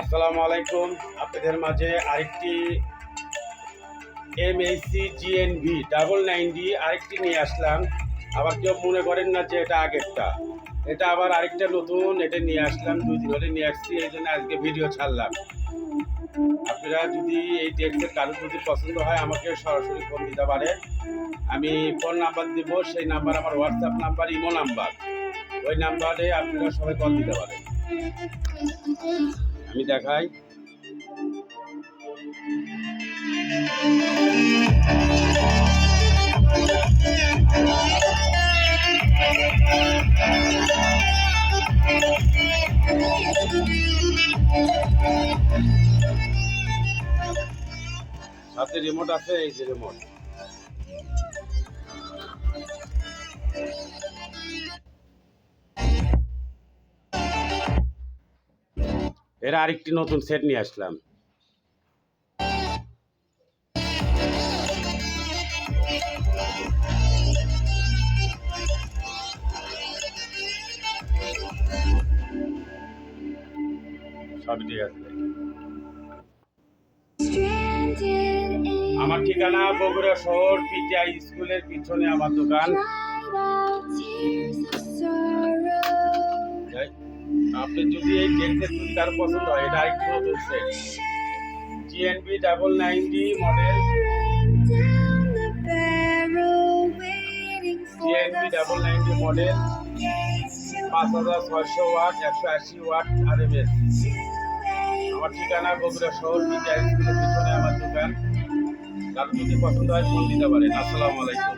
আসসালামু আলাইকুম। আপনাদের মাঝে আরেকটি M HC GNV double nine D আরেকটি নিয়ে আসলাম। আবার কেউ মনে করেন না যে এটা আগেরটা। এটা আবার আরেকটা নতুন, এটা নিয়ে আসলাম, দুই দিন ধরে নিয়ে আসছি, এই জন্য আজকে ভিডিও ছাড়লাম। আপনারা যদি এই ডেটসের কারোর যদি পছন্দ হয়, আমাকে সরাসরি ফোন দিতে পারে আমি ফোন নাম্বার দিব, সেই নাম্বার আমার হোয়াটসঅ্যাপ নাম্বার ইমো নাম্বার ওই নাম্বারে আপনারা সবাই কল দিতে পারেন। আমি দেখাই। সাথে রিমোট আছে এই যে রিমোট এর আরেকটি নতুন সেট নিয়ে আসলাম। আমার ঠিকানা বগুড়া শহর, পিটিআই স্কুলের পিছনে আমার দোকান। আপনি যদি এই যদি কারও পছন্দ হয়, এটা আরেকটি নতুন set GNB double ninety model GNB double ninety model পাঁচ হাজার ছয়শো ওয়াট, একশো আশি ওয়াট আর আমার ঠিকানা বগুড়া শহর পিটিআই পিছনে আমার দোকান। কারও যদি পছন্দ হয় ফোন দিতে পারেন। আসসালামু আলাইকুম।